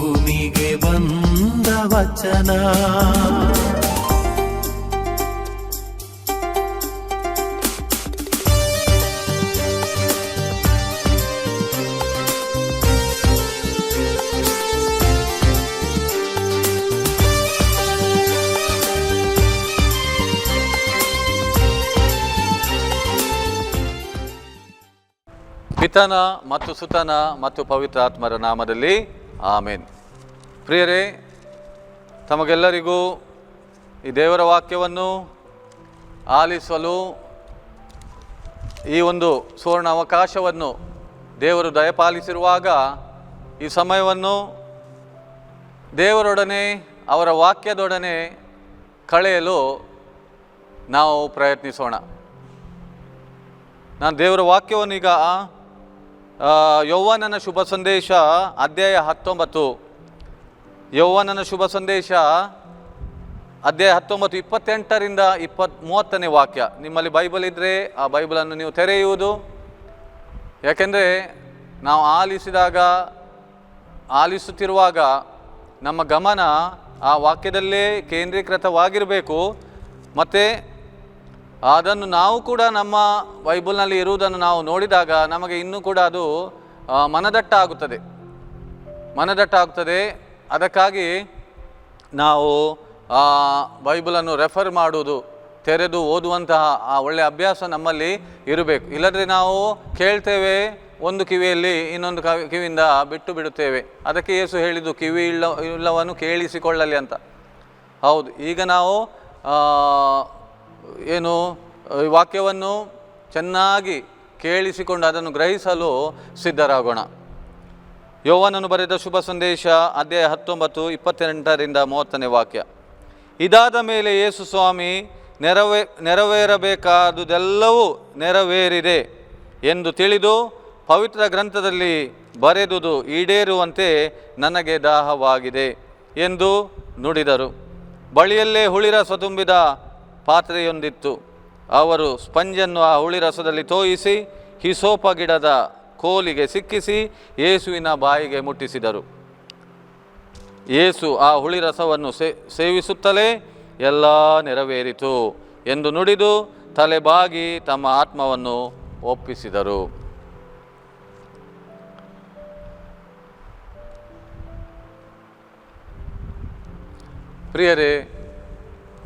ಭೂಮಿಗೆ ಬಂದ ವಚನ. ಪಿತನ ಮತ್ತು ಸುತನ ಮತ್ತು ಪವಿತ್ರಾತ್ಮರ ನಾಮದಲ್ಲಿ ಆಮೇನ್. ಪ್ರಿಯರೇ, ತಮಗೆಲ್ಲರಿಗೂ ಈ ದೇವರ ವಾಕ್ಯವನ್ನು ಆಲಿಸಲು ಈ ಒಂದು ಸುವರ್ಣ ಅವಕಾಶವನ್ನು ದೇವರು ದಯಪಾಲಿಸಿರುವಾಗ ಈ ಸಮಯವನ್ನು ದೇವರೊಡನೆ, ಅವರ ವಾಕ್ಯದೊಡನೆ ಕಳೆಯಲು ನಾವು ಪ್ರಯತ್ನಿಸೋಣ. ನಾನು ದೇವರ ವಾಕ್ಯವನ್ನು ಈಗ ಯೌವನನ ಶುಭ ಸಂದೇಶ ಅಧ್ಯಾಯ ಹತ್ತೊಂಬತ್ತು. ಯೌವನನ ಶುಭ ಸಂದೇಶ ಅಧ್ಯಾಯ ಹತ್ತೊಂಬತ್ತು, ಇಪ್ಪತ್ತೆಂಟರಿಂದ ಇಪ್ಪತ್ತ್ ಮೂವತ್ತನೇ ವಾಕ್ಯ. ನಿಮ್ಮಲ್ಲಿ ಬೈಬಲ್ ಇದ್ದರೆ ಆ ಬೈಬಲನ್ನು ನೀವು ತೆರೆಯುವುದು. ಯಾಕೆಂದರೆ ನಾವು ಆಲಿಸಿದಾಗ, ಆಲಿಸುತ್ತಿರುವಾಗ ನಮ್ಮ ಗಮನ ಆ ವಾಕ್ಯದಲ್ಲೇ ಕೇಂದ್ರೀಕೃತವಾಗಿರಬೇಕು. ಮತ್ತು ಅದನ್ನು ನಾವು ಕೂಡ ನಮ್ಮ ಬೈಬಲ್ನಲ್ಲಿ ಇರುವುದನ್ನು ನಾವು ನೋಡಿದಾಗ ನಮಗೆ ಇನ್ನೂ ಕೂಡ ಅದು ಮನದಟ್ಟ ಆಗುತ್ತದೆ ಮನದಟ್ಟ ಆಗ್ತದೆ ಅದಕ್ಕಾಗಿ ನಾವು ಬೈಬಲನ್ನು ರೆಫರ್ ಮಾಡುವುದು, ತೆರೆದು ಓದುವಂತಹ ಆ ಒಳ್ಳೆಯ ಅಭ್ಯಾಸ ನಮ್ಮಲ್ಲಿ ಇರಬೇಕು. ಇಲ್ಲದ್ರೆ ನಾವು ಕೇಳ್ತೇವೆ, ಒಂದು ಕಿವಿಯಲ್ಲಿ ಇನ್ನೊಂದು ಕವಿ ಕಿವಿಯಿಂದ ಬಿಟ್ಟು ಬಿಡುತ್ತೇವೆ. ಅದಕ್ಕೆ ಏಸು ಹೇಳಿದ್ದು, ಕಿವಿ ಇಲ್ಲ ಇಲ್ಲವನ್ನು ಕೇಳಿಸಿಕೊಳ್ಳಲಿ ಅಂತ. ಹೌದು. ಈಗ ನಾವು ಏನು ವಾಕ್ಯವನ್ನು ಚೆನ್ನಾಗಿ ಕೇಳಿಸಿಕೊಂಡು ಅದನ್ನು ಗ್ರಹಿಸಲು ಸಿದ್ಧರಾಗೋಣ. ಯೌವನನ್ನು ಬರೆದ ಶುಭ ಸಂದೇಶ, ಅಧ್ಯಾಯ ಹತ್ತೊಂಬತ್ತು, ಇಪ್ಪತ್ತೆಂಟರಿಂದ ಮೂವತ್ತನೇ ವಾಕ್ಯ. ಇದಾದ ಮೇಲೆ ಯೇಸು ಸ್ವಾಮಿ, ನೆರವೇ, ನೆರವೇರಬೇಕಾದುದೆಲ್ಲವೂ ನೆರವೇರಿದೆ ಎಂದು ತಿಳಿದು ಪವಿತ್ರ ಗ್ರಂಥದಲ್ಲಿ ಬರೆದುದು ಈಡೇರುವಂತೆ ನನಗೆ ದಾಹವಾಗಿದೆ ಎಂದು ನುಡಿದರು. ಬಳಿಯಲ್ಲೇ ಹುಳಿರ ತುಂಬಿದ ಪಾತ್ರೆಯೊಂದಿತ್ತು. ಅವರು ಸ್ಪಂಜನ್ನು ಆ ಹುಳಿ ರಸದಲ್ಲಿ ತೋಯಿಸಿ ಹಿಸೋಪ ಗಿಡದ ಕೋಲಿಗೆ ಸಿಕ್ಕಿಸಿ ಯೇಸುವಿನ ಬಾಯಿಗೆ ಮುಟ್ಟಿಸಿದರು. ಯೇಸು ಆ ಹುಳಿ ರಸವನ್ನು ಸೇವಿಸುತ್ತಲೇ ಎಲ್ಲ ನೆರವೇರಿತು ಎಂದು ನುಡಿದು ತಲೆಬಾಗಿ ತಮ್ಮ ಆತ್ಮವನ್ನು ಒಪ್ಪಿಸಿದರು. ಪ್ರಿಯರೇ,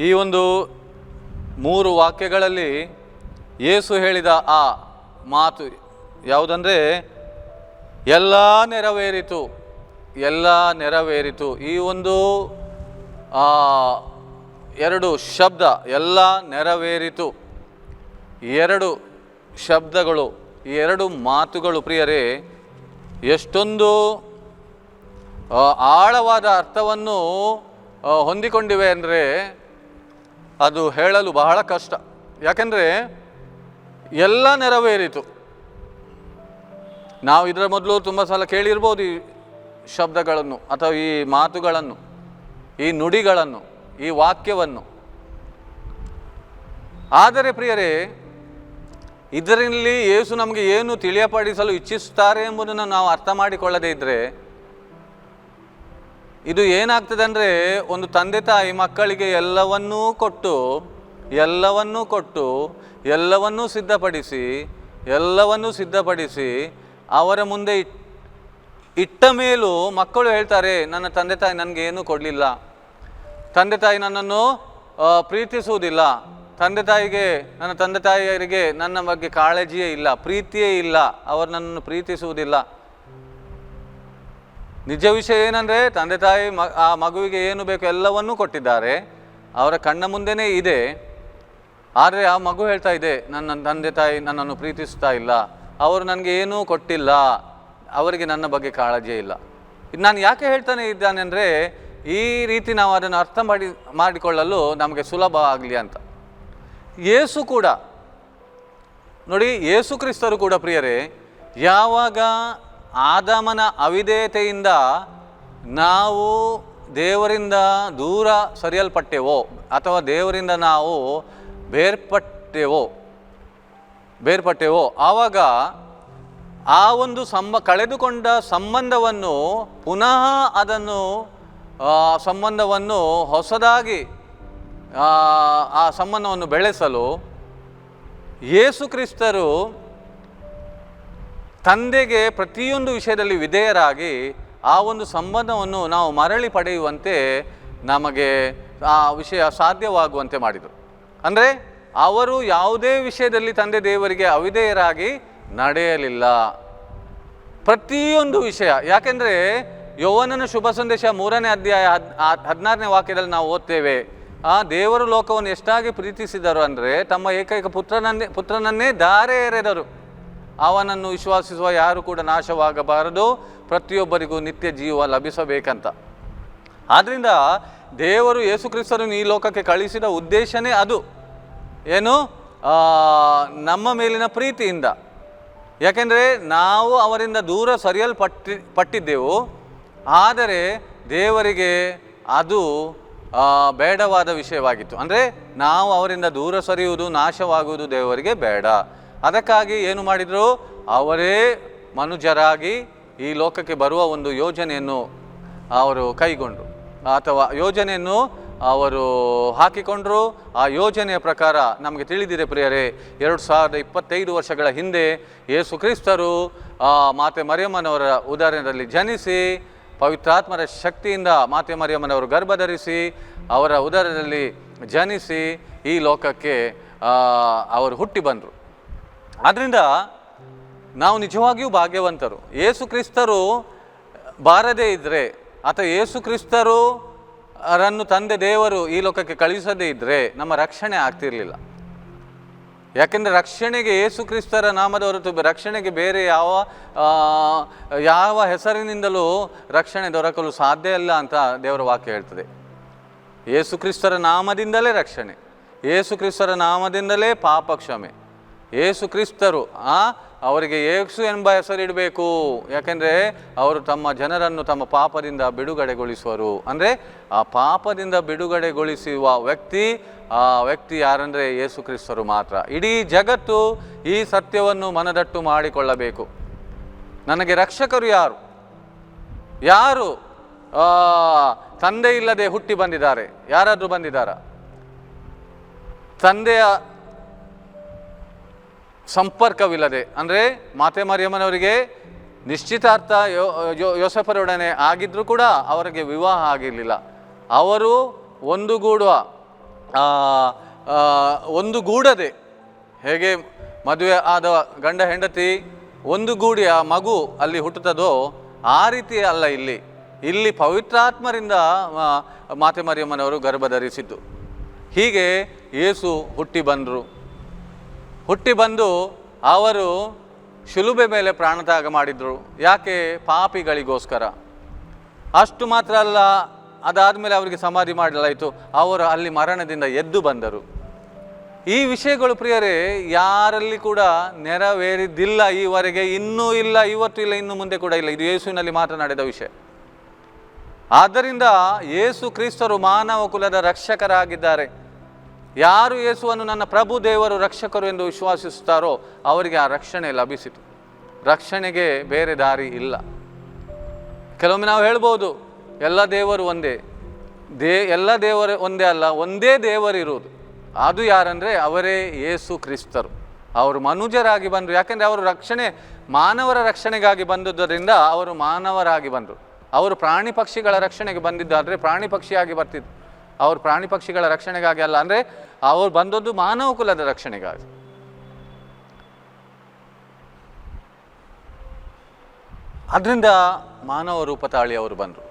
ಈ ಒಂದು ಮೂರು ವಾಕ್ಯಗಳಲ್ಲಿ ಯೇಸು ಹೇಳಿದ ಆ ಮಾತು ಯಾವುದಂದರೆ, ಎಲ್ಲ ನೆರವೇರಿತು ಎಲ್ಲ ನೆರವೇರಿತು. ಈ ಒಂದು ಎರಡು ಶಬ್ದ, ಎಲ್ಲ ನೆರವೇರಿತು. ಎರಡು ಶಬ್ದಗಳು ಈ ಎರಡು ಮಾತುಗಳು ಪ್ರಿಯರೇ, ಎಷ್ಟೊಂದು ಆಳವಾದ ಅರ್ಥವನ್ನು ಹೊಂದಿಕೊಂಡಿವೆ ಅಂದರೆ ಅದು ಹೇಳಲು ಬಹಳ ಕಷ್ಟ. ಯಾಕೆಂದರೆ ಎಲ್ಲ ನೆರವೇರಿತು. ನಾವು ಇದರ ಮೊದಲು ತುಂಬ ಸಲ ಕೇಳಿರ್ಬೋದು ಈ ಶಬ್ದಗಳನ್ನು ಅಥವಾ ಈ ಮಾತುಗಳನ್ನು, ಈ ನುಡಿಗಳನ್ನು, ಈ ವಾಕ್ಯವನ್ನು. ಆದರೆ ಪ್ರಿಯರೇ, ಇದರಲ್ಲಿ ಯೇಸು ನಮಗೆ ಏನು ತಿಳಿಯಪಡಿಸಲು ಇಚ್ಛಿಸುತ್ತಾರೆ ಎಂಬುದನ್ನು ನಾವು ಅರ್ಥ ಮಾಡಿಕೊಳ್ಳದೇ ಇದ್ದರೆ ಇದು ಏನಾಗ್ತದೆ ಅಂದರೆ ಒಂದು ತಂದೆ ತಾಯಿ ಮಕ್ಕಳಿಗೆ ಎಲ್ಲವನ್ನೂ ಕೊಟ್ಟು ಎಲ್ಲವನ್ನೂ ಕೊಟ್ಟು, ಎಲ್ಲವನ್ನೂ ಸಿದ್ಧಪಡಿಸಿ ಎಲ್ಲವನ್ನೂ ಸಿದ್ಧಪಡಿಸಿ ಅವರ ಮುಂದೆ ಇಟ್- ಇಟ್ಟ ಮೇಲೂ ಮಕ್ಕಳು ಹೇಳ್ತಾರೆ, ನನ್ನ ತಂದೆ ತಾಯಿ ನನಗೆ ಏನೂ ಕೊಡಲಿಲ್ಲ. ತಂದೆ ತಾಯಿ ನನ್ನನ್ನು ಪ್ರೀತಿಸುವುದಿಲ್ಲ. ತಂದೆ ತಾಯಿಗೆ, ನನ್ನ ತಂದೆ ತಾಯಿಯರಿಗೆ ನನ್ನ ಬಗ್ಗೆ ಕಾಳಜಿಯೇ ಇಲ್ಲ, ಪ್ರೀತಿಯೇ ಇಲ್ಲ. ಅವರು ನನ್ನನ್ನು ಪ್ರೀತಿಸುವುದಿಲ್ಲ. ನಿಜ ವಿಷಯ ಏನಂದರೆ, ತಂದೆ ತಾಯಿ, ಮ, ಆ ಮಗುವಿಗೆ ಏನು ಬೇಕು ಎಲ್ಲವನ್ನೂ ಕೊಟ್ಟಿದ್ದಾರೆ. ಅವರ ಕಣ್ಣ ಮುಂದೆನೇ ಇದೆ. ಆದರೆ ಆ ಮಗು ಹೇಳ್ತಾ ಇದೆ, ನನ್ನ ತಂದೆ ತಾಯಿ ನನ್ನನ್ನು ಪ್ರೀತಿಸ್ತಾ ಇಲ್ಲ. ಅವರು ನನಗೆ ಏನೂ ಕೊಟ್ಟಿಲ್ಲ. ಅವರಿಗೆ ನನ್ನ ಬಗ್ಗೆ ಕಾಳಜಿ ಇಲ್ಲ. ಇದು ನಾನು ಯಾಕೆ ಹೇಳ್ತಾನೆ ಇದ್ದಾನೆ ಅಂದರೆ, ಈ ರೀತಿ ನಾವು ಅದನ್ನು ಅರ್ಥ ಮಾಡಿ, ಮಾಡಿಕೊಳ್ಳಲು ನಮಗೆ ಸುಲಭ ಆಗಲಿ ಅಂತ. ಯೇಸು ಕೂಡ, ನೋಡಿ, ಯೇಸು ಕ್ರಿಸ್ತರು ಕೂಡ ಪ್ರಿಯರೇ, ಯಾವಾಗ ಆದಾಮನ ಅವಿಧೇಯತೆಯಿಂದ ನಾವು ದೇವರಿಂದ ದೂರ ಸರಿಯಲ್ಪಟ್ಟೆವೋ ಅಥವಾ ದೇವರಿಂದ ನಾವು ಬೇರ್ಪಟ್ಟೆವೋ ಬೇರ್ಪಟ್ಟೆವೋ ಆವಾಗ ಆ ಒಂದು ಸಂಬ ಕಳೆದುಕೊಂಡ ಸಂಬಂಧವನ್ನು ಪುನಃ ಅದನ್ನು ಸಂಬಂಧವನ್ನು ಹೊಸದಾಗಿ ಆ, ಆ ಸಂಬಂಧವನ್ನು ಬೆಳೆಸಲು ಯೇಸು ಕ್ರಿಸ್ತರು ತಂದೆಗೆ ಪ್ರತಿಯೊಂದು ವಿಷಯದಲ್ಲಿ ವಿಧೇಯರಾಗಿ ಆ ಒಂದು ಸಂಬಂಧವನ್ನು ನಾವು ಮರಳಿ ಪಡೆಯುವಂತೆ ನಮಗೆ ಆ ವಿಷಯ ಸಾಧ್ಯವಾಗುವಂತೆ ಮಾಡಿದರು. ಅಂದರೆ ಅವರು ಯಾವುದೇ ವಿಷಯದಲ್ಲಿ ತಂದೆ ದೇವರಿಗೆ ಅವಿಧೇಯರಾಗಿ ನಡೆಯಲಿಲ್ಲ. ಪ್ರತಿಯೊಂದು ವಿಷಯ, ಯಾಕೆಂದರೆ ಯೌವನನ ಶುಭ ಸಂದೇಶ ಮೂರನೇ ಅಧ್ಯಾಯ ಹದ್ ಹದಿನಾರನೇ ವಾಕ್ಯದಲ್ಲಿ ನಾವು ಓದ್ತೇವೆ, ಆ ದೇವರು ಲೋಕವನ್ನು ಎಷ್ಟಾಗಿ ಪ್ರೀತಿಸಿದರು ಅಂದರೆ ತಮ್ಮ ಏಕೈಕ ಪುತ್ರನನ್ನೇ ಪುತ್ರನನ್ನೇ ಧಾರೆ ಎರೆದರು. ಅವನನ್ನು ವಿಶ್ವಾಸಿಸುವ ಯಾರು ಕೂಡ ನಾಶವಾಗಬಾರದು. ಪ್ರತಿಯೊಬ್ಬರಿಗೂ ನಿತ್ಯ ಜೀವ ಲಭಿಸಬೇಕಂತ. ಆದ್ದರಿಂದ ದೇವರು ಯೇಸುಕ್ರಿಸ್ತರನ್ನು ಈ ಲೋಕಕ್ಕೆ ಕಳಿಸಿದ ಉದ್ದೇಶನೇ ಅದು. ಏನು? ನಮ್ಮ ಮೇಲಿನ ಪ್ರೀತಿಯಿಂದ. ಯಾಕೆಂದರೆ ನಾವು ಅವರಿಂದ ದೂರ ಸರಿಯಲ್ಪಟ್ಟಿ, ಪಟ್ಟಿದ್ದೆವು. ಆದರೆ ದೇವರಿಗೆ ಅದು ಬೇಡವಾದ ವಿಷಯವಾಗಿತ್ತು. ಅಂದರೆ ನಾವು ಅವರಿಂದ ದೂರ ಸರಿಯುವುದು, ನಾಶವಾಗುವುದು ದೇವರಿಗೆ ಬೇಡ. ಅದಕ್ಕಾಗಿ ಏನು ಮಾಡಿದರು? ಅವರೇ ಮನುಜರಾಗಿ ಈ ಲೋಕಕ್ಕೆ ಬರುವ ಒಂದು ಯೋಜನೆಯನ್ನು ಅವರು ಕೈಗೊಂಡರು. ಅಥವಾ ಯೋಜನೆಯನ್ನು ಅವರು ಹಾಕಿಕೊಂಡರು. ಆ ಯೋಜನೆಯ ಪ್ರಕಾರ ನಮಗೆ ತಿಳಿದಿದೆ ಪ್ರಿಯರೇ, ಎರಡು ಸಾವಿರದ ಇಪ್ಪತ್ತೈದು ವರ್ಷಗಳ ಹಿಂದೆ ಯೇಸು ಕ್ರಿಸ್ತರು ಮಾತೆ ಮರಿಯಮ್ಮನವರ ಉದಾಹರಣೆಯಲ್ಲಿ ಜನಿಸಿ, ಪವಿತ್ರಾತ್ಮರ ಶಕ್ತಿಯಿಂದ ಮಾತೆ ಮರಿಯಮ್ಮನವರು ಗರ್ಭಧರಿಸಿ, ಅವರ ಉದರದಲ್ಲಿ ಜನಿಸಿ ಈ ಲೋಕಕ್ಕೆ ಅವರು ಹುಟ್ಟಿ ಬಂದರು. ಆದ್ದರಿಂದ ನಾವು ನಿಜವಾಗಿಯೂ ಭಾಗ್ಯವಂತರು. ಏಸು ಕ್ರಿಸ್ತರು ಬಾರದೇ ಇದ್ದರೆ ಅಥವಾ ಏಸು ಕ್ರಿಸ್ತರು ರನ್ನು ತಂದೆ ದೇವರು ಈ ಲೋಕಕ್ಕೆ ಕಳಿಸದೇ ಇದ್ದರೆ ನಮ್ಮ ರಕ್ಷಣೆ ಆಗ್ತಿರಲಿಲ್ಲ. ಯಾಕೆಂದರೆ ರಕ್ಷಣೆಗೆ ಏಸು ಕ್ರಿಸ್ತರ ನಾಮದ ಹೊರತು ರಕ್ಷಣೆಗೆ ಬೇರೆ ಯಾವ ಯಾವ ಹೆಸರಿನಿಂದಲೂ ರಕ್ಷಣೆ ದೊರಕಲು ಸಾಧ್ಯ ಇಲ್ಲ ಅಂತ ದೇವರ ವಾಕ್ಯ ಹೇಳ್ತದೆ. ಏಸು ಕ್ರಿಸ್ತರ ನಾಮದಿಂದಲೇ ರಕ್ಷಣೆ. ಏಸು ಕ್ರಿಸ್ತರ ನಾಮದಿಂದಲೇ ಪಾಪ ಕ್ಷಮೆ ಯೇಸು ಕ್ರಿಸ್ತರು, ಆ, ಅವರಿಗೆ ಯೇಸು ಎಂಬ ಹೆಸರಿಡಬೇಕು. ಯಾಕೆಂದರೆ ಅವರು ತಮ್ಮ ಜನರನ್ನು ತಮ್ಮ ಪಾಪದಿಂದ ಬಿಡುಗಡೆಗೊಳಿಸುವರು. ಅಂದರೆ ಆ ಪಾಪದಿಂದ ಬಿಡುಗಡೆಗೊಳಿಸುವ ವ್ಯಕ್ತಿ, ಆ ವ್ಯಕ್ತಿ ಯಾರಂದರೆ ಯೇಸು ಕ್ರಿಸ್ತರು ಮಾತ್ರ. ಇಡೀ ಜಗತ್ತು ಈ ಸತ್ಯವನ್ನು ಮನದಟ್ಟು ಮಾಡಿಕೊಳ್ಳಬೇಕು. ನನಗೆ ರಕ್ಷಕರು ಯಾರು? ಯಾರು ತಂದೆ ಇಲ್ಲದೆ ಹುಟ್ಟಿ ಬಂದಿದ್ದಾರೆ? ಯಾರಾದರೂ ಬಂದಿದ್ದಾರಾ? ತಂದೆಯ ಸಂಪರ್ಕವಿಲ್ಲದೆ ಅಂದರೆ ಮಾತೆ ಮರಿಯಮ್ಮನವರಿಗೆ ನಿಶ್ಚಿತಾರ್ಥ ಯೋ ಯೋಸಫರೊಡನೆ ಆಗಿದ್ದರೂ ಕೂಡ ಅವರಿಗೆ ವಿವಾಹ ಆಗಿರಲಿಲ್ಲ. ಅವರು ಒಂದುಗೂಡುವ ಆ, ಒಂದು ಒಂದುಗೂಡದೆ ಹೇಗೆ ಮದುವೆ ಆದ ಗಂಡ ಹೆಂಡತಿ ಒಂದುಗೂಡಿ ಆ ಮಗು ಅಲ್ಲಿ ಹುಟ್ಟುತ್ತದೋ ಆ ರೀತಿ ಅಲ್ಲ ಇಲ್ಲಿ. ಇಲ್ಲಿ ಪವಿತ್ರಾತ್ಮರಿಂದ ಮಾತೆ ಮರಿಯಮ್ಮನವರು ಗರ್ಭಧರಿಸಿದ್ದು. ಹೀಗೆ ಯೇಸು ಹುಟ್ಟಿ ಬಂದರು. ಹುಟ್ಟಿ ಬಂದು ಅವರು ಶಿಲುಬೆ ಮೇಲೆ ಪ್ರಾಣತ್ಯಾಗ ಮಾಡಿದರು. ಯಾಕೆ? ಪಾಪಿಗಳಿಗೋಸ್ಕರ. ಅಷ್ಟು ಮಾತ್ರ ಅಲ್ಲ, ಅದಾದಮೇಲೆ ಅವರಿಗೆ ಸಮಾಧಿ ಮಾಡಲಾಯಿತು. ಅವರು ಅಲ್ಲಿ ಮರಣದಿಂದ ಎದ್ದು ಬಂದರು. ಈ ವಿಷಯಗಳು ಪ್ರಿಯರೇ, ಯಾರಲ್ಲಿ ಕೂಡ ನೆರವೇರಿದ್ದಿಲ್ಲ ಈವರೆಗೆ, ಇನ್ನೂ ಇಲ್ಲ, ಇವತ್ತು ಇಲ್ಲ, ಇನ್ನು ಮುಂದೆ ಕೂಡ ಇಲ್ಲ. ಇದು ಯೇಸುವಿನಲ್ಲಿ ಮಾತನಾಡಿದ ವಿಷಯ. ಆದ್ದರಿಂದ ಯೇಸು ಕ್ರಿಸ್ತರು ಮಾನವ ಕುಲದ ರಕ್ಷಕರಾಗಿದ್ದಾರೆ. ಯಾರು ಯೇಸುವನ್ನು ನನ್ನ ಪ್ರಭು, ದೇವರು, ರಕ್ಷಕರು ಎಂದು ವಿಶ್ವಾಸಿಸುತ್ತಾರೋ ಅವರಿಗೆ ಆ ರಕ್ಷಣೆ ಲಭಿಸಿತು. ರಕ್ಷಣೆಗೆ ಬೇರೆ ದಾರಿ ಇಲ್ಲ. ಕೆಲವೊಮ್ಮೆ ನಾವು ಹೇಳ್ಬೋದು, ಎಲ್ಲ ದೇವರು ಒಂದೇ. ದೇ, ಎಲ್ಲ ದೇವರು ಒಂದೇ ಅಲ್ಲ, ಒಂದೇ ದೇವರಿರುವುದು ಅದು ಯಾರಂದರೆ ಅವರೇ ಯೇಸು ಕ್ರಿಸ್ತರು. ಅವರು ಮನುಜರಾಗಿ ಬಂದರು. ಯಾಕೆಂದರೆ ಅವರು ರಕ್ಷಣೆ, ಮಾನವರ ರಕ್ಷಣೆಗಾಗಿ ಬಂದದ್ದರಿಂದ ಅವರು ಮಾನವರಾಗಿ ಬಂದರು. ಅವರು ಪ್ರಾಣಿ ಪಕ್ಷಿಗಳ ರಕ್ಷಣೆಗೆ ಬಂದಿದ್ದಾದರೆ ಪ್ರಾಣಿ ಪಕ್ಷಿಯಾಗಿ ಬರ್ತಿದ್ರು ಅವರು ಪ್ರಾಣಿ ಪಕ್ಷಿಗಳ ರಕ್ಷಣೆಗಾಗಿ ಅಲ್ಲ, ಅಂದರೆ ಅವ್ರು ಬಂದದ್ದು ಮಾನವ ಕುಲದ ರಕ್ಷಣೆಗಾಗಿ. ಅದರಿಂದ ಮಾನವ ರೂಪ ತಾಳಿ ಅವರು ಬಂದರು.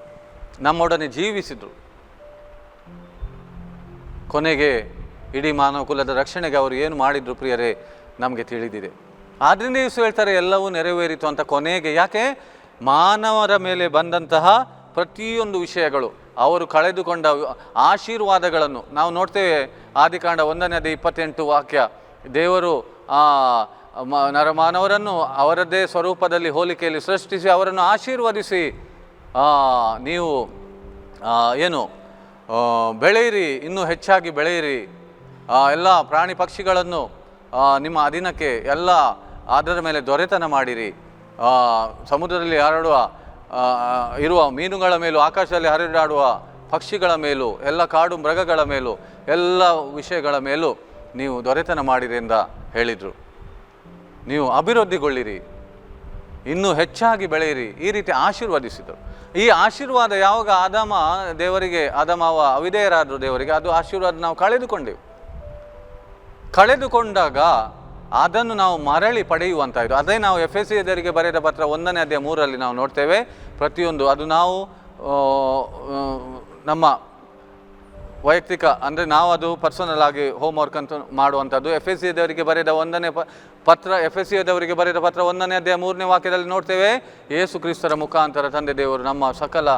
ನಮ್ಮೊಡನೆ ಜೀವಿಸಿದರು. ಕೊನೆಗೆ ಇಡೀ ಮಾನವ ಕುಲದ ರಕ್ಷಣೆಗೆ ಅವರು ಏನು ಮಾಡಿದ್ರು ಪ್ರಿಯರೇ, ನಮಗೆ ತಿಳಿದಿದೆ. ಆದ್ದರಿಂದ ಇವಸು ಹೇಳ್ತಾರೆ, ಎಲ್ಲವೂ ನೆರವೇರಿತು ಅಂತ ಕೊನೆಗೆ. ಯಾಕೆ? ಮಾನವರ ಮೇಲೆ ಬಂದಂತಹ ಪ್ರತಿಯೊಂದು ವಿಷಯಗಳು ಅವರು ಕಳೆದುಕೊಂಡ ಆಶೀರ್ವಾದಗಳನ್ನು ನಾವು ನೋಡ್ತೇವೆ. ಆದಿಕಾಂಡ ಒಂದನೇ ಅದೇ ಇಪ್ಪತ್ತೆಂಟು ವಾಕ್ಯ. ದೇವರು ನರಮಾನವರನ್ನು ಅವರದ್ದೇ ಸ್ವರೂಪದಲ್ಲಿ ಹೋಲಿಕೆಯಲ್ಲಿ ಸೃಷ್ಟಿಸಿ ಅವರನ್ನು ಆಶೀರ್ವದಿಸಿ. ನೀವು ಏನು ಬೆಳೆಯಿರಿ, ಇನ್ನೂ ಹೆಚ್ಚಾಗಿ ಬೆಳೆಯಿರಿ. ಎಲ್ಲ ಪ್ರಾಣಿ ಪಕ್ಷಿಗಳನ್ನು ನಿಮ್ಮ ಅಧೀನಕ್ಕೆ ಎಲ್ಲ ಅದರ ಮೇಲೆ ದೊರೆತನ ಮಾಡಿರಿ. ಸಮುದ್ರದಲ್ಲಿ ಹರಡುವ ಇರುವ ಮೀನುಗಳ ಮೇಲೂ, ಆಕಾಶದಲ್ಲಿ ಹರಿದಾಡುವ ಪಕ್ಷಿಗಳ ಮೇಲೂ, ಎಲ್ಲ ಕಾಡು ಮೃಗಗಳ ಮೇಲೂ, ಎಲ್ಲ ವಿಷಯಗಳ ಮೇಲೂ ನೀವು ದೊರೆತನ ಮಾಡಿರಿ ಎಂದ ಹೇಳಿದರು. ನೀವು ಅಭಿವೃದ್ಧಿಗೊಳ್ಳಿರಿ. ಇನ್ನೂ ಹೆಚ್ಚಾಗಿ ಬೆಳೆಯಿರಿ. ಈ ರೀತಿ ಆಶೀರ್ವದಿಸಿದರು. ಈ ಆಶೀರ್ವಾದ ಯಾವಾಗ ಆದಾಮ ದೇವರಿಗೆ, ಆದಾಮವ ಅವಿಧೇಯರಾದರು ದೇವರಿಗೆ, ಅದು ಆಶೀರ್ವಾದ ನಾವು ಕಳೆದುಕೊಂಡೆವು. ಕಳೆದುಕೊಂಡಾಗ ಅದನ್ನು ನಾವು ಮರಳಿ ಪಡೆಯುವಂಥದ್ದು ಅದೇ ನಾವು ಎಫ್ ಎಸ್ ಸಿ ಬರೆದ ಪತ್ರ ಒಂದನೇ ಅಧ್ಯಾಯ ಮೂರರಲ್ಲಿ ನಾವು ನೋಡ್ತೇವೆ. ಪ್ರತಿಯೊಂದು, ಅದು ನಾವು ನಮ್ಮ ವೈಯಕ್ತಿಕ, ಅಂದರೆ ನಾವು ಅದು ಪರ್ಸನಲ್ ಆಗಿ ಹೋಮ್ ವರ್ಕ್ ಅಂತ ಮಾಡುವಂಥದ್ದು. ಎಫ್ ಎಸ್ ಸಿದವರಿಗೆ ಬರೆದ ಒಂದನೇ ಪತ್ರ ಎಫ್ ಎಸ್ ಸಿದವರಿಗೆ ಬರೆದ ಪತ್ರ ಒಂದನೇ ಅಧ್ಯಾಯ ಮೂರನೇ ವಾಕ್ಯದಲ್ಲಿ ನೋಡ್ತೇವೆ. ಯೇಸು ಕ್ರಿಸ್ತರ ಮುಖಾಂತರ ತಂದೆ ದೇವರು ನಮ್ಮ ಸಕಲ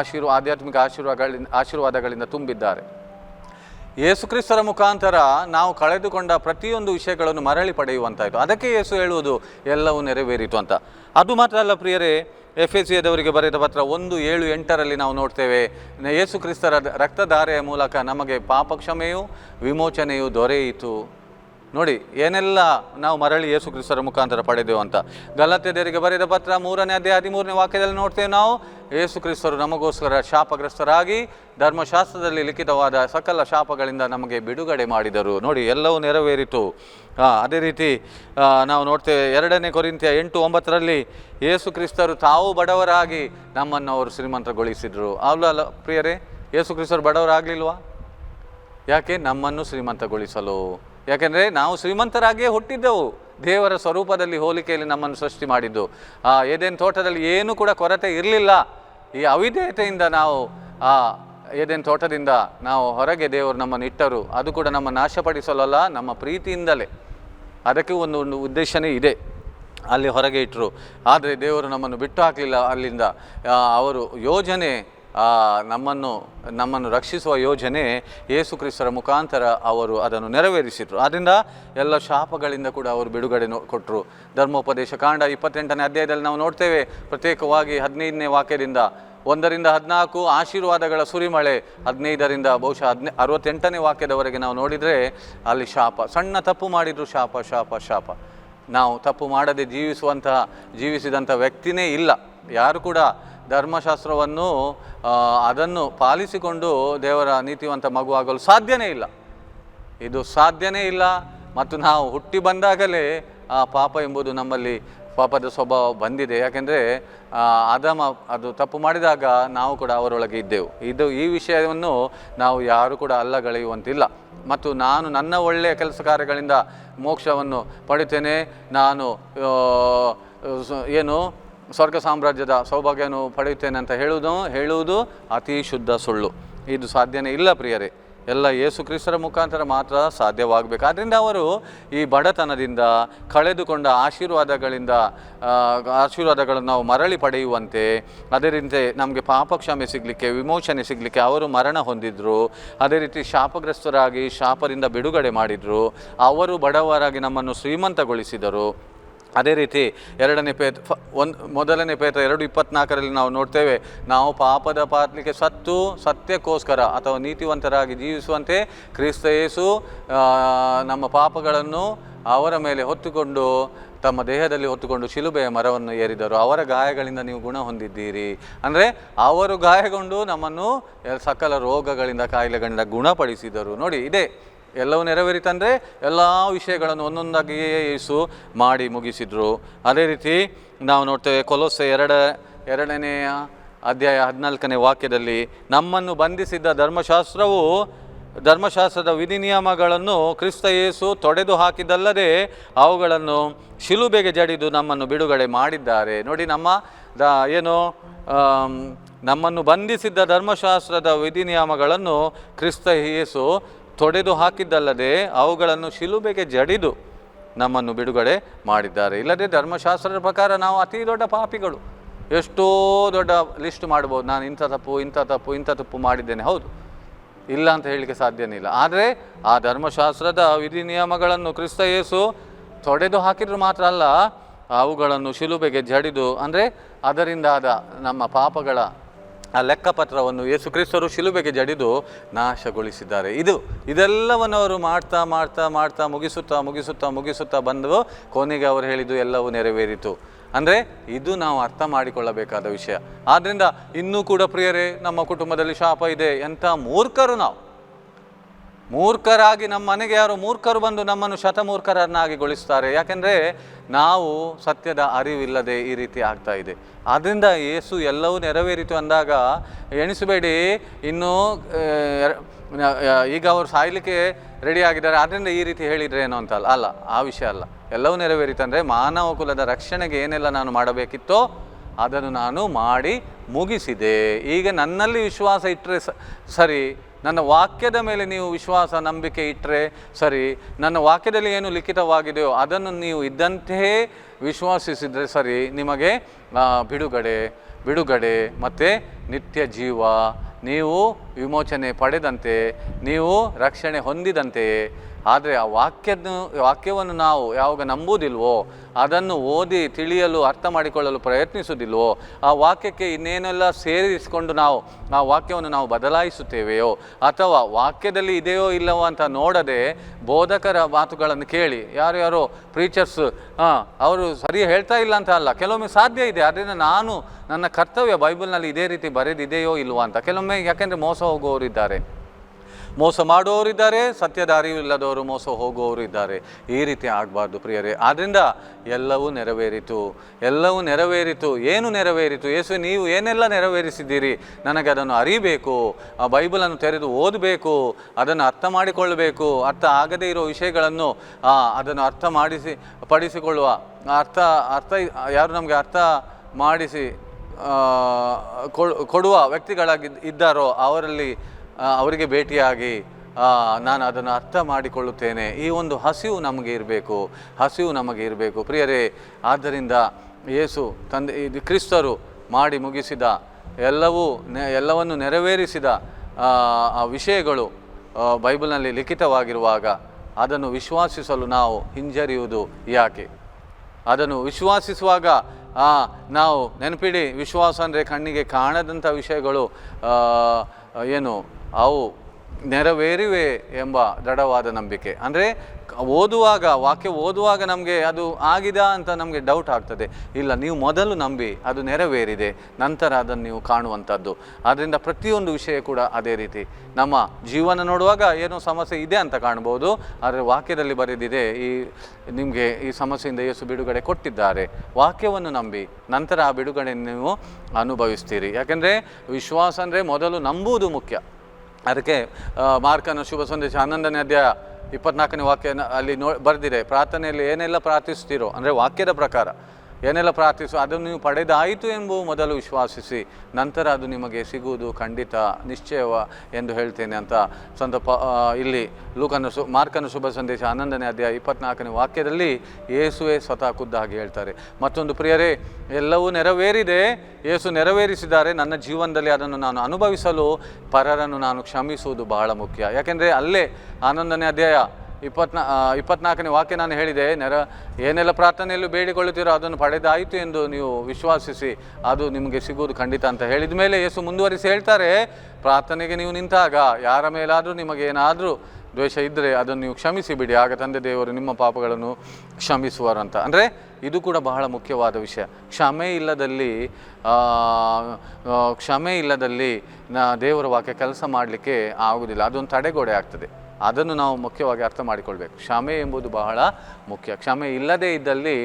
ಆಶೀರ್ವ, ಆಧ್ಯಾತ್ಮಿಕ ಆಶೀರ್ವಾದಗಳಿಂದ ಆಶೀರ್ವಾದಗಳಿಂದ ತುಂಬಿದ್ದಾರೆ. ಯೇಸು ಕ್ರಿಸ್ತರ ಮುಖಾಂತರ ನಾವು ಕಳೆದುಕೊಂಡ ಪ್ರತಿಯೊಂದು ವಿಷಯಗಳನ್ನು ಮರಳಿ ಪಡೆಯುವಂತಾಯಿತು. ಅದಕ್ಕೆ ಯೇಸು ಹೇಳುವುದು ಎಲ್ಲವೂ ನೆರವೇರಿತು ಅಂತ. ಅದು ಮಾತ್ರ ಅಲ್ಲ ಪ್ರಿಯರೇ ಎಫ್ ಎಸ್ ಸಿಯದವರಿಗೆ ಬರೆದ ಪತ್ರ ಒಂದು ಏಳು ಎಂಟರಲ್ಲಿ ನಾವು ನೋಡ್ತೇವೆ. ಯೇಸು ಕ್ರಿಸ್ತರ ರಕ್ತಧಾರೆಯ ಮೂಲಕ ನಮಗೆ ಪಾಪ ಕ್ಷಮೆಯು ವಿಮೋಚನೆಯು ದೊರೆಯಿತು. ನೋಡಿ, ಏನೆಲ್ಲ ನಾವು ಮರಳಿ ಯೇಸು ಕ್ರಿಸ್ತರ ಮುಖಾಂತರ ಪಡೆದೆವು ಅಂತ. ಗಲತ್ಯದವರಿಗೆ ಬರೆದ ಪತ್ರ ಮೂರನೇ ಅಧ್ಯಾಯ ಹದಿಮೂರನೇ ವಾಕ್ಯದಲ್ಲಿ ನೋಡ್ತೇವೆ ನಾವು. ಯೇಸು ಕ್ರಿಸ್ತರು ನಮಗೋಸ್ಕರ ಶಾಪಗ್ರಸ್ತರಾಗಿ, ಧರ್ಮಶಾಸ್ತ್ರದಲ್ಲಿ ಲಿಖಿತವಾದ ಸಕಲ ಶಾಪಗಳಿಂದ ನಮಗೆ ಬಿಡುಗಡೆ ಮಾಡಿದರು. ನೋಡಿ, ಎಲ್ಲವೂ ನೆರವೇರಿತು. ಅದೇ ರೀತಿ ನಾವು ನೋಡ್ತೇವೆ ಎರಡನೇ ಕೊರಿಂತಿಯ ಎಂಟು ಒಂಬತ್ತರಲ್ಲಿ ಯೇಸು ಕ್ರಿಸ್ತರು ತಾವು ಬಡವರಾಗಿ ನಮ್ಮನ್ನು ಅವರು ಶ್ರೀಮಂತಗೊಳಿಸಿದರು. ಅಲ್ಲ, ಪ್ರಿಯರೇ, ಯೇಸು ಕ್ರಿಸ್ತರು ಬಡವರಾಗಲಿಲ್ವಾ? ಯಾಕೆ? ನಮ್ಮನ್ನು ಶ್ರೀಮಂತಗೊಳಿಸಲು. ಯಾಕೆಂದರೆ ನಾವು ಶ್ರೀಮಂತರಾಗಿಯೇ ಹುಟ್ಟಿದ್ದೆವು. ದೇವರ ಸ್ವರೂಪದಲ್ಲಿ ಹೋಲಿಕೆಯಲ್ಲಿ ನಮ್ಮನ್ನು ಸೃಷ್ಟಿ ಮಾಡಿದ್ದು. ಆ ಏದೇನು ತೋಟದಲ್ಲಿ ಏನೂ ಕೂಡ ಕೊರತೆ ಇರಲಿಲ್ಲ. ಈ ಅವಿಧೇಯತೆಯಿಂದ ನಾವು, ಆ ಏದೇನು ತೋಟದಿಂದ ನಾವು ಹೊರಗೆ ದೇವರು ನಮ್ಮನ್ನು ಇಟ್ಟರು. ಅದು ಕೂಡ ನಮ್ಮ ನಾಶಪಡಿಸಲಲ್ಲ, ನಮ್ಮ ಪ್ರೀತಿಯಿಂದಲೇ. ಅದಕ್ಕೆ ಒಂದು ಒಂದು ಉದ್ದೇಶನೇ ಇದೆ. ಅಲ್ಲಿ ಹೊರಗೆ ಇಟ್ಟರು ಆದರೆ ದೇವರು ನಮ್ಮನ್ನು ಬಿಟ್ಟು ಹಾಕಲಿಲ್ಲ ಅಲ್ಲಿಂದ. ಅವರು ಯೋಜನೆ ನಮ್ಮನ್ನು ನಮ್ಮನ್ನು ರಕ್ಷಿಸುವ ಯೋಜನೆ ಯೇಸು ಕ್ರಿಸ್ತರ ಮುಖಾಂತರ ಅವರು ಅದನ್ನು ನೆರವೇರಿಸಿದರು. ಆದ್ದರಿಂದ ಎಲ್ಲ ಶಾಪಗಳಿಂದ ಕೂಡ ಅವರು ಬಿಡುಗಡೆ ಕೊಟ್ಟರು ಧರ್ಮೋಪದೇಶ ಕಾಂಡ ಇಪ್ಪತ್ತೆಂಟನೇ ಅಧ್ಯಾಯದಲ್ಲಿ ನಾವು ನೋಡ್ತೇವೆ, ಪ್ರತ್ಯೇಕವಾಗಿ ಹದಿನೈದನೇ ವಾಕ್ಯದಿಂದ, ಒಂದರಿಂದ ಹದಿನಾಲ್ಕು ಆಶೀರ್ವಾದಗಳ ಸುರಿಮಳೆ, ಹದಿನೈದರಿಂದ ಬಹುಶಃ ಹದಿನೈ, ಅರವತ್ತೆಂಟನೇ ವಾಕ್ಯದವರೆಗೆ ನಾವು ನೋಡಿದರೆ ಅಲ್ಲಿ ಶಾಪ, ಸಣ್ಣ ತಪ್ಪು ಮಾಡಿದರು ಶಾಪ ಶಾಪ ಶಾಪ. ನಾವು ತಪ್ಪು ಮಾಡದೆ ಜೀವಿಸುವಂತಹ, ಜೀವಿಸಿದಂಥ ವ್ಯಕ್ತಿನೇ ಇಲ್ಲ. ಯಾರು ಕೂಡ ಧರ್ಮಶಾಸ್ತ್ರವನ್ನು ಅದನ್ನು ಪಾಲಿಸಿಕೊಂಡು ದೇವರ ನೀತಿವಂತ ಮಗುವಾಗಲು ಸಾಧ್ಯನೇ ಇಲ್ಲ. ಇದು ಸಾಧ್ಯನೇ ಇಲ್ಲ. ಮತ್ತು ನಾವು ಹುಟ್ಟಿ ಬಂದಾಗಲೇ, ಆ, ಪಾಪ ಎಂಬುದು ನಮ್ಮಲ್ಲಿ ಪಾಪದ ಸ್ವಭಾವ ಬಂದಿದೆ. ಯಾಕೆಂದರೆ ಅದಮ ಅದು ತಪ್ಪು ಮಾಡಿದಾಗ ನಾವು ಕೂಡ ಅವರೊಳಗೆ ಇದ್ದೆವು. ಇದು ಈ ವಿಷಯವನ್ನು ನಾವು ಯಾರು ಕೂಡ ಅಲ್ಲಗಳೆಯುವಂತಿಲ್ಲ. ಮತ್ತು ನಾನು ನನ್ನ ಒಳ್ಳೆಯ ಕೆಲಸ ಕಾರ್ಯಗಳಿಂದ ಮೋಕ್ಷವನ್ನು ಪಡಿತೇನೆ ನಾನು ಏನು ಸ್ವರ್ಗ ಸಾಮ್ರಾಜ್ಯದ ಸೌಭಾಗ್ಯವನ್ನು ಪಡೆಯುತ್ತೇನೆ ಅಂತ ಹೇಳುವುದು ಹೇಳುವುದು ಅತಿ ಶುದ್ಧ ಸುಳ್ಳು. ಇದು ಸಾಧ್ಯನೇ ಇಲ್ಲ ಪ್ರಿಯರೇ. ಎಲ್ಲ ಯೇಸು ಕ್ರಿಸ್ತರ ಮುಖಾಂತರ ಮಾತ್ರ ಸಾಧ್ಯವಾಗಬೇಕು. ಆದ್ದರಿಂದ ಅವರು ಈ ಬಡತನದಿಂದ ಕಳೆದುಕೊಂಡ ಆಶೀರ್ವಾದಗಳಿಂದ ಆಶೀರ್ವಾದಗಳನ್ನು ನಾವು ಮರಳಿ ಪಡೆಯುವಂತೆ, ಅದೇ ರೀತಿ ನಮಗೆ ಪಾಪಕ್ಷಮೆ ಸಿಗಲಿಕ್ಕೆ, ವಿಮೋಚನೆ ಸಿಗಲಿಕ್ಕೆ ಅವರು ಮರಣ ಹೊಂದಿದ್ರು. ಅದೇ ರೀತಿ ಶಾಪಗ್ರಸ್ತರಾಗಿ ಶಾಪದಿಂದ ಬಿಡುಗಡೆ ಮಾಡಿದರು. ಅವರು ಬಡವರಾಗಿ ನಮ್ಮನ್ನು ಶ್ರೀಮಂತಗೊಳಿಸಿದರು. ಅದೇ ರೀತಿ ಎರಡನೇ ಪೇತ ಫ, ಒಂದು, ಮೊದಲನೇ ಪೇತ್ರ ಎರಡು ಇಪ್ಪತ್ನಾಲ್ಕರಲ್ಲಿ ನಾವು ನೋಡ್ತೇವೆ, ನಾವು ಪಾಪದ ಪಾತ್ಲಿಕ್ಕೆ ಸತ್ತು ಸತ್ಯಕ್ಕೋಸ್ಕರ ಅಥವಾ ನೀತಿವಂತರಾಗಿ ಜೀವಿಸುವಂತೆ ಕ್ರಿಸ್ತ ಯೇಸು ನಮ್ಮ ಪಾಪಗಳನ್ನು ಅವರ ಮೇಲೆ ಹೊತ್ತುಕೊಂಡು, ತಮ್ಮ ದೇಹದಲ್ಲಿ ಹೊತ್ತುಕೊಂಡು ಶಿಲುಬೆಯ ಮರವನ್ನು ಏರಿದರು. ಅವರ ಗಾಯಗಳಿಂದ ನೀವು ಗುಣ ಹೊಂದಿದ್ದೀರಿ. ಅಂದರೆ ಅವರು ಗಾಯಗೊಂಡು ನಮ್ಮನ್ನು ಸಕಲ ರೋಗಗಳಿಂದ, ಕಾಯಿಲೆಗಳಿಂದ ಗುಣಪಡಿಸಿದರು. ನೋಡಿ, ಇದೆ ಎಲ್ಲವೂ ನೆರವೇರಿತಂದರೆ ಎಲ್ಲ ವಿಷಯಗಳನ್ನು ಒಂದೊಂದಾಗಿ ಯೇಸು ಮಾಡಿ ಮುಗಿಸಿದರು. ಅದೇ ರೀತಿ ನಾವು ನೋಡ್ತೇವೆ ಕೊಲೊಸೆ ಎರಡ ಎರಡನೆಯ ಅಧ್ಯಾಯ ಹದಿನಾಲ್ಕನೇ ವಾಕ್ಯದಲ್ಲಿ, ನಮ್ಮನ್ನು ಬಂಧಿಸಿದ್ದ ಧರ್ಮಶಾಸ್ತ್ರವು, ಧರ್ಮಶಾಸ್ತ್ರದ ವಿಧಿನಿಯಮಗಳನ್ನು ಕ್ರಿಸ್ತ ಯೇಸು ತೊಡೆದು ಹಾಕಿದ್ದಲ್ಲದೆ ಅವುಗಳನ್ನು ಶಿಲುಬೆಗೆ ಜಡಿದು ನಮ್ಮನ್ನು ಬಿಡುಗಡೆ ಮಾಡಿದ್ದಾರೆ. ನೋಡಿ ನಮ್ಮ, ದ, ಏನು ನಮ್ಮನ್ನು ಬಂಧಿಸಿದ್ದ ಧರ್ಮಶಾಸ್ತ್ರದ ವಿಧಿನಿಯಮಗಳನ್ನು ಕ್ರಿಸ್ತ ಯೇಸು ತೊಡೆದು ಹಾಕಿದ್ದಲ್ಲದೆ ಅವುಗಳನ್ನು ಶಿಲುಬೆಗೆ ಜಡಿದು ನಮ್ಮನ್ನು ಬಿಡುಗಡೆ ಮಾಡಿದ್ದಾರೆ. ಇಲ್ಲದೆ ಧರ್ಮಶಾಸ್ತ್ರದ ಪ್ರಕಾರ ನಾವು ಅತಿ ದೊಡ್ಡ ಪಾಪಿಗಳು. ಎಷ್ಟೋ ದೊಡ್ಡ ಲಿಸ್ಟ್ ಮಾಡ್ಬೋದು. ನಾನು ಇಂಥ ತಪ್ಪು ಇಂಥ ತಪ್ಪು ಇಂಥ ತಪ್ಪು ಮಾಡಿದ್ದೇನೆ. ಹೌದು. ಇಲ್ಲ ಅಂತ ಹೇಳಲಿಕ್ಕೆ ಸಾಧ್ಯನೇ ಇಲ್ಲ ಆದರೆ ಆ ಧರ್ಮಶಾಸ್ತ್ರದ ವಿಧಿ ನಿಯಮಗಳನ್ನು ಕ್ರಿಸ್ತ ಯೇಸು ತೊಡೆದು ಹಾಕಿದ್ರು ಮಾತ್ರ ಅಲ್ಲ, ಅವುಗಳನ್ನು ಶಿಲುಬೆಗೆ ಜಡಿದು, ಅಂದರೆ ಅದರಿಂದಾದ ನಮ್ಮ ಪಾಪಗಳ ಆ ಲೆಕ್ಕಪತ್ರವನ್ನು ಯೇಸು ಕ್ರಿಸ್ತರು ಶಿಲುಬೆಗೆ ಜಡಿದು ನಾಶಗೊಳಿಸಿದ್ದಾರೆ. ಇದು ಇದೆಲ್ಲವನ್ನು ಅವರು ಮಾಡ್ತಾ ಮಾಡ್ತಾ ಮಾಡ್ತಾ ಮುಗಿಸುತ್ತಾ ಮುಗಿಸುತ್ತಾ ಮುಗಿಸುತ್ತಾ ಬಂದು ಕೊನೆಗೆ ಅವರು ಹೇಳಿದ್ದು ಎಲ್ಲವೂ ನೆರವೇರಿತು. ಅಂದರೆ ಇದು ನಾವು ಅರ್ಥ ಮಾಡಿಕೊಳ್ಳಬೇಕಾದ ವಿಷಯ. ಆದ್ದರಿಂದ ಇನ್ನೂ ಕೂಡ ಪ್ರಿಯರೇ, ನಮ್ಮ ಕುಟುಂಬದಲ್ಲಿ ಶಾಪ ಇದೆ ಎಂಥ ಮೂರ್ಖರು ನಾವು. ಮೂರ್ಖರಾಗಿ ನಮ್ಮ ಮನೆಗೆ ಯಾರು ಮೂರ್ಖರು ಬಂದು ನಮ್ಮನ್ನು ಶತಮೂರ್ಖರನ್ನಾಗಿ ಗೊಳಿಸ್ತಾರೆ. ಯಾಕೆಂದರೆ ನಾವು ಸತ್ಯದ ಅರಿವಿಲ್ಲದೆ ಈ ರೀತಿ ಆಗ್ತಾ ಇದೆ. ಆದ್ದರಿಂದ ಏಸು ಎಲ್ಲವೂ ನೆರವೇರಿತು ಅಂದಾಗ ಎಣಿಸಬೇಡಿ, ಇನ್ನು ಈಗ ಅವರು ಸಾಯಲಿಕ್ಕೆ ರೆಡಿ ಆಗಿದ್ದಾರೆ. ಆದ್ದರಿಂದ ಈ ರೀತಿ ಹೇಳಿದ್ರೆ ಏನೋ ಅಂತ ಅಲ್ಲ ಅಲ್ಲ, ಆ ವಿಷಯ ಅಲ್ಲ. ಎಲ್ಲವೂ ನೆರವೇರಿತು ಅಂದರೆ ಮಾನವ ಕುಲದ ರಕ್ಷಣೆಗೆ ಏನೆಲ್ಲ ನಾನು ಮಾಡಬೇಕಿತ್ತೋ ಅದನ್ನು ನಾನು ಮಾಡಿ ಮುಗಿಸಿದೆ. ಈಗ ನನ್ನಲ್ಲಿ ವಿಶ್ವಾಸ ಇಟ್ಟರೆ ಸರಿ ನನ್ನ ವಾಕ್ಯದ ಮೇಲೆ ನೀವು ವಿಶ್ವಾಸ, ನಂಬಿಕೆ ಇಟ್ಟರೆ ಸರಿ, ನನ್ನ ವಾಕ್ಯದಲ್ಲಿ ಏನು ಲಿಖಿತವಾಗಿದೆಯೋ ಅದನ್ನು ನೀವು ಇದ್ದಂತೆಯೇ ವಿಶ್ವಾಸಿಸಿದರೆ ಸರಿ, ನಿಮಗೆ ಬಿಡುಗಡೆ ಬಿಡುಗಡೆ, ಮತ್ತು ನಿತ್ಯ ಜೀವ. ನೀವು ವಿಮೋಚನೆ ಪಡೆದಂತೆ, ನೀವು ರಕ್ಷಣೆ ಹೊಂದಿದಂತೆಯೇ. ಆದರೆ ಆ ವಾಕ್ಯದ, ವಾಕ್ಯವನ್ನು ನಾವು ಯಾವಾಗ ನಂಬುವುದಿಲ್ವೋ, ಅದನ್ನು ಓದಿ ತಿಳಿಯಲು, ಅರ್ಥ ಮಾಡಿಕೊಳ್ಳಲು ಪ್ರಯತ್ನಿಸುವುದಿಲ್ವೋ, ಆ ವಾಕ್ಯಕ್ಕೆ ಇನ್ನೇನೆಲ್ಲ ಸೇರಿಸಿಕೊಂಡು ನಾವು, ಆ ವಾಕ್ಯವನ್ನು ನಾವು ಬದಲಾಯಿಸುತ್ತೇವೆಯೋ, ಅಥವಾ ವಾಕ್ಯದಲ್ಲಿ ಇದೆಯೋ ಇಲ್ಲವೋ ಅಂತ ನೋಡದೆ ಬೋಧಕರ ಮಾತುಗಳನ್ನು ಕೇಳಿ. ಯಾರು ಯಾರೋ ಪ್ರೀಚರ್ಸ್ ಹಾಂ, ಅವರು ಸರಿ ಹೇಳ್ತಾ ಇಲ್ಲ ಅಂತ ಅಲ್ಲ. ಕೆಲವೊಮ್ಮೆ ಸಾಧ್ಯ ಇದೆ. ಅದರಿಂದ ನಾನು ನನ್ನ ಕರ್ತವ್ಯ ಬೈಬಲ್ನಲ್ಲಿ ಇದೇ ರೀತಿ ಬರೆದಿದೆಯೋ ಇಲ್ವೋ ಅಂತ. ಕೆಲವೊಮ್ಮೆ ಯಾಕೆಂದರೆ ಮೋಸ ಹೋಗುವವರಿದ್ದಾರೆ ಮೋಸ ಮಾಡುವವರಿದ್ದಾರೆ ಸತ್ಯದ ಅರಿವಿಲ್ಲದವರು ಮೋಸ ಹೋಗುವವರು ಇದ್ದಾರೆ ಈ ರೀತಿ ಆಗಬಾರ್ದು ಪ್ರಿಯರೇ. ಆದ್ದರಿಂದ ಎಲ್ಲವೂ ನೆರವೇರಿತು ಎಲ್ಲವೂ ನೆರವೇರಿತು. ಏನು ನೆರವೇರಿತು? ಯೇಸು, ನೀವು ಏನೆಲ್ಲ ನೆರವೇರಿಸಿದ್ದೀರಿ? ನನಗೆ ಅದನ್ನು ಅರಿಬೇಕು, ಆ ಬೈಬಲನ್ನು ತೆರೆದು ಓದಬೇಕು, ಅದನ್ನು ಅರ್ಥ ಮಾಡಿಕೊಳ್ಳಬೇಕು. ಅರ್ಥ ಆಗದೇ ಇರೋ ವಿಷಯಗಳನ್ನು ಅದನ್ನು ಅರ್ಥ ಮಾಡಿಸಿ, ಪಡಿಸಿಕೊಳ್ಳುವ, ಅರ್ಥ ಅರ್ಥ, ಯಾರು ನಮಗೆ ಅರ್ಥ ಮಾಡಿಸಿ ಕೊಡುವ ವ್ಯಕ್ತಿಗಳಾಗಿ ಇದ್ದಾರೋ ಅವರಲ್ಲಿ ಅವರಿಗೆ ಭೇಟಿಯಾಗಿ ನಾನು ಅದನ್ನು ಅರ್ಥ ಮಾಡಿಕೊಳ್ಳುತ್ತೇನೆ. ಈ ಒಂದು ಹಸಿವು ನಮಗೆ ಇರಬೇಕು. ಹಸಿವು ನಮಗೆ ಇರಬೇಕು. ಪ್ರಿಯರೇ, ಆದ್ದರಿಂದ ಯೇಸು ತಂದೆ ಇದು ಕ್ರಿಸ್ತರು ಮಾಡಿ ಮುಗಿಸಿದ ಎಲ್ಲವೂ ನೆ, ಎಲ್ಲವನ್ನು ನೆರವೇರಿಸಿದ ವಿಷಯಗಳು ಬೈಬಲ್ನಲ್ಲಿ ಲಿಖಿತವಾಗಿರುವಾಗ ಅದನ್ನು ವಿಶ್ವಾಸಿಸಲು ನಾವು ಹಿಂಜರಿಯುವುದು ಯಾಕೆ? ಅದನ್ನು ವಿಶ್ವಾಸಿಸುವಾಗ ನಾವು ನೆನಪಿಡಿ ವಿಶ್ವಾಸ ಅಂದರೆ ಕಣ್ಣಿಗೆ ಕಾಣದಂಥ ವಿಷಯಗಳು ಏನು ಅವು ನೆರವೇರಿವೆ ಎಂಬ ದೃಢವಾದ ನಂಬಿಕೆ. ಅಂದರೆ ಓದುವಾಗ, ವಾಕ್ಯ ಓದುವಾಗ ನಮಗೆ ಅದು ಆಗಿದಾ ಅಂತ ನಮಗೆ ಡೌಟ್ ಆಗ್ತದೆ. ಇಲ್ಲ, ನೀವು ಮೊದಲು ನಂಬಿ, ಅದು ನೆರವೇರಿದೆ, ನಂತರ ಅದನ್ನು ನೀವು ಕಾಣುವಂಥದ್ದು. ಆದ್ದರಿಂದ ಪ್ರತಿಯೊಂದು ವಿಷಯ ಕೂಡ ಅದೇ ರೀತಿ. ನಮ್ಮ ಜೀವನ ನೋಡುವಾಗ ಏನೋ ಸಮಸ್ಯೆ ಇದೆ ಅಂತ ಕಾಣ್ಬೋದು ಆದರೆ ವಾಕ್ಯದಲ್ಲಿ ಬರೆದಿದೆ, ಈ ನಿಮಗೆ ಈ ಸಮಸ್ಯೆಯಿಂದ ಯೇಸು ಬಿಡುಗಡೆ ಕೊಟ್ಟಿದ್ದಾರೆ. ವಾಕ್ಯವನ್ನು ನಂಬಿ, ನಂತರ ಆ ಬಿಡುಗಡೆ ನೀವು ಅನುಭವಿಸ್ತೀರಿ. ಯಾಕೆಂದರೆ ವಿಶ್ವಾಸ ಅಂದರೆ ಮೊದಲು ನಂಬುವುದು ಮುಖ್ಯ. ಅದಕ್ಕೆ ಮಾರ್ಕನ ಶುಭ ಸಂದೇಶ ಹನ್ನೊಂದನೇ ಅಧ್ಯಾಯ ಇಪ್ಪತ್ನಾಲ್ಕನೇ ವಾಕ್ಯನ ಅಲ್ಲಿ ನೋ ಬರೆದಿದೆ. ಪ್ರಾರ್ಥನೆಯಲ್ಲಿ ಏನೆಲ್ಲ ಪ್ರಾರ್ಥಿಸ್ತೀರೋ ಅಂದರೆ ವಾಕ್ಯದ ಪ್ರಕಾರ ಏನೆಲ್ಲ ಪ್ರಾರ್ಥಿಸು, ಅದನ್ನು ನೀವು ಪಡೆದಾಯಿತು ಎಂಬುದು ಮೊದಲು ವಿಶ್ವಾಸಿಸಿ, ನಂತರ ಅದು ನಿಮಗೆ ಸಿಗುವುದು ಖಂಡಿತ ನಿಶ್ಚಯವ ಎಂದು ಹೇಳ್ತೇನೆ ಅಂತ ಸ್ವಂತ ಪ ಇಲ್ಲಿ ಲೂಕನ ಸು ಮಾರ್ಕನ ಶುಭ ಸಂದೇಶ ಹನ್ನೊಂದನೇ ಅಧ್ಯಾಯ ಇಪ್ಪತ್ನಾಲ್ಕನೇ ವಾಕ್ಯದಲ್ಲಿ ಯೇಸುವೆ ಸ್ವತಃ ಖುದ್ದಾಗಿ ಹೇಳ್ತಾರೆ. ಮತ್ತೊಂದು ಪ್ರಿಯರೇ, ಎಲ್ಲವೂ ನೆರವೇರಿದೆ, ಯೇಸು ನೆರವೇರಿಸಿದ್ದಾರೆ, ನನ್ನ ಜೀವನದಲ್ಲಿ ಅದನ್ನು ನಾನು ಅನುಭವಿಸಲು ಪರರನ್ನು ನಾನು ಕ್ಷಮಿಸುವುದು ಬಹಳ ಮುಖ್ಯ. ಯಾಕೆಂದರೆ ಅಲ್ಲೇ ಹನ್ನೊಂದನೇ ಅಧ್ಯಾಯ ಇಪ್ಪತ್ನಾ ಇಪ್ಪತ್ನಾಲ್ಕನೇ ವಾಕ್ಯ ನಾನು ಹೇಳಿದೆ, ನೆರ ಏನೆಲ್ಲ ಪ್ರಾರ್ಥನೆಯಲ್ಲೂ ಬೇಡಿಕೊಳ್ಳುತ್ತೀರೋ ಅದನ್ನು ಪಡೆದಾಯಿತು ಎಂದು ನೀವು ವಿಶ್ವಾಸಿಸಿ, ಅದು ನಿಮಗೆ ಸಿಗುವುದು ಖಂಡಿತ ಅಂತ ಹೇಳಿದ ಮೇಲೆ ಯೇಸು ಮುಂದುವರಿಸಿ ಹೇಳ್ತಾರೆ, ಪ್ರಾರ್ಥನೆಗೆ ನೀವು ನಿಂತಾಗ ಯಾರ ಮೇಲಾದರೂ ನಿಮಗೇನಾದರೂ ದ್ವೇಷ ಇದ್ದರೆ ಅದನ್ನು ನೀವು ಕ್ಷಮಿಸಿ ಬಿಡಿ, ಆಗ ತಂದೆ ದೇವರು ನಿಮ್ಮ ಪಾಪಗಳನ್ನು ಕ್ಷಮಿಸುವರು ಅಂತ ಅಂದರೆ ಇದು ಕೂಡ ಬಹಳ ಮುಖ್ಯವಾದ ವಿಷಯ. ಕ್ಷಮೆ ಇಲ್ಲದಲ್ಲಿ ಕ್ಷಮೆ ಇಲ್ಲದಲ್ಲಿ ನ ದೇವರ ವಾಕ್ಯ ಕೆಲಸ ಮಾಡಲಿಕ್ಕೆ ಆಗುವುದಿಲ್ಲ, ಅದೊಂದು ತಡೆಗೋಡೆ ಆಗ್ತದೆ. ಅದನ್ನು ನಾವು ಮುಖ್ಯವಾಗಿ ಅರ್ಥ ಮಾಡಿಕೊಳ್ಬೇಕು. ಕ್ಷಮೆ ಎಂಬುದು ಬಹಳ ಮುಖ್ಯ. ಕ್ಷಮೆ ಇಲ್ಲದೇ ಇದ್ದಲ್ಲಿ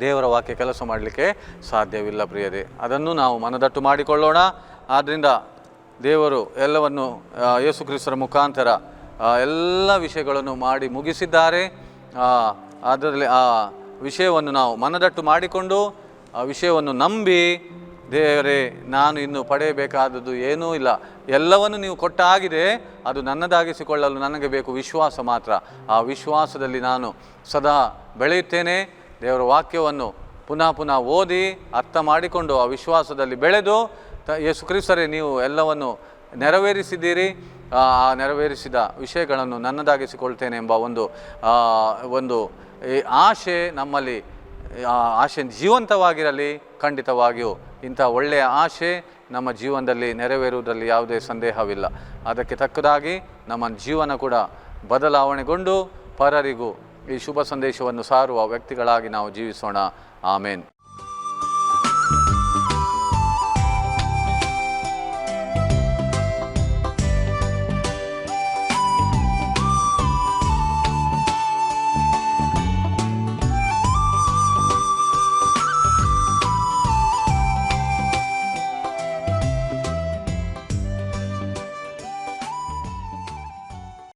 ದೇವರ ವಾಕ್ಯ ಕೆಲಸ ಮಾಡಲಿಕ್ಕೆ ಸಾಧ್ಯವಿಲ್ಲ ಪ್ರಿಯರೇ. ಅದನ್ನು ನಾವು ಮನದಟ್ಟು ಮಾಡಿಕೊಳ್ಳೋಣ. ಆದ್ದರಿಂದ ದೇವರು ಎಲ್ಲವನ್ನು ಯೇಸು ಕ್ರಿಸ್ತರ ಮುಖಾಂತರ ಎಲ್ಲ ವಿಷಯಗಳನ್ನು ಮಾಡಿ ಮುಗಿಸಿದ್ದಾರೆ. ಅದರಲ್ಲಿ ಆ ವಿಷಯವನ್ನು ನಾವು ಮನದಟ್ಟು ಮಾಡಿಕೊಂಡು, ಆ ವಿಷಯವನ್ನು ನಂಬಿ ದೇವರೇ, ನಾನು ಇನ್ನು ಪಡೆಯಬೇಕಾದದ್ದು ಏನೂ ಇಲ್ಲ. ಎಲ್ಲವನ್ನು ನೀವು ಕೊಟ್ಟಾಗಿದೆ ಅದು ನನ್ನದಾಗಿಸಿಕೊಳ್ಳಲು ನನಗೆ ಬೇಕು ವಿಶ್ವಾಸ ಮಾತ್ರ. ಆ ವಿಶ್ವಾಸದಲ್ಲಿ ನಾನು ಸದಾ ಬೆಳೆಯುತ್ತೇನೆ. ದೇವರ ವಾಕ್ಯವನ್ನು ಪುನಃ ಪುನಃ ಓದಿ, ಅರ್ಥ ಮಾಡಿಕೊಂಡು ಆ ವಿಶ್ವಾಸದಲ್ಲಿ ಬೆಳೆದು, ತ ಕ್ರಿಸ್ತರೇ, ನೀವು ಎಲ್ಲವನ್ನು ನೆರವೇರಿಸಿದ್ದೀರಿ. ಆ ನೆರವೇರಿಸಿದ ವಿಷಯಗಳನ್ನು ನನ್ನದಾಗಿಸಿಕೊಳ್ತೇನೆ ಎಂಬ ಒಂದು ಒಂದು ಆಶೆ ನಮ್ಮಲ್ಲಿ ಆಶೆ ಜೀವಂತವಾಗಿರಲಿ, ಖಂಡಿತವಾಗಿಯೂ. ಇಂಥ ಒಳ್ಳೆಯ ಆಶೆ ನಮ್ಮ ಜೀವನದಲ್ಲಿ ನೆರವೇರುವುದರಲ್ಲಿ ಯಾವುದೇ ಸಂದೇಹವಿಲ್ಲ. ಅದಕ್ಕೆ ತಕ್ಕದಾಗಿ ನಮ್ಮ ಜೀವನ ಕೂಡ ಬದಲಾವಣೆಗೊಂಡು, ಪರರಿಗೂ ಈ ಶುಭ ಸಂದೇಶವನ್ನು ಸಾರುವ ವ್ಯಕ್ತಿಗಳಾಗಿ ನಾವು ಜೀವಿಸೋಣ. ಆಮೇನ್.